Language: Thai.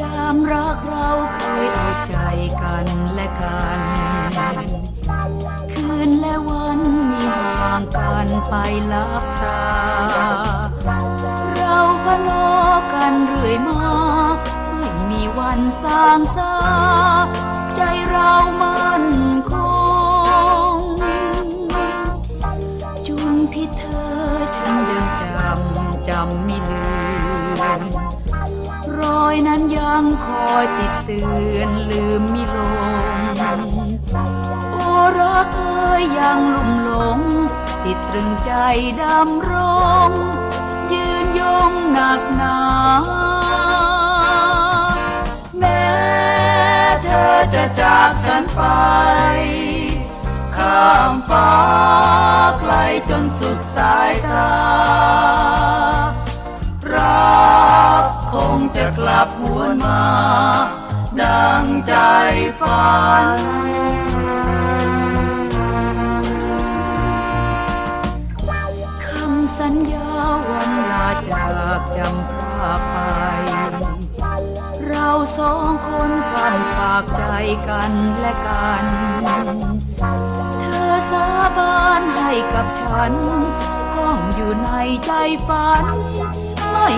ยามรักเราเคยเอาใจกันและกัน คืนและวันมีห่างกันไปลับตา เราพนอกันเรื่อยมา ไม่มีวันสางซาใจเราำไม่ลืมรอยนั้นยังคอยติดเตือนลืมไม่ลง โอ้รักเอ้ยยังลุ่มหลง ติดตรึงใจดำรง ยืนยงหนักหนาแม้เธอจะจากฉันไปข้ามฟ้าไกลจนสุดสายตา จะกลับหวนมา ดังใจฝัน คำสัญญาวันลาจากจำพราไป เราสองคนพลันฝากใจกันและกัน เธอสาบานให้กับฉันก้องอยู่ในใจฝัน ไม่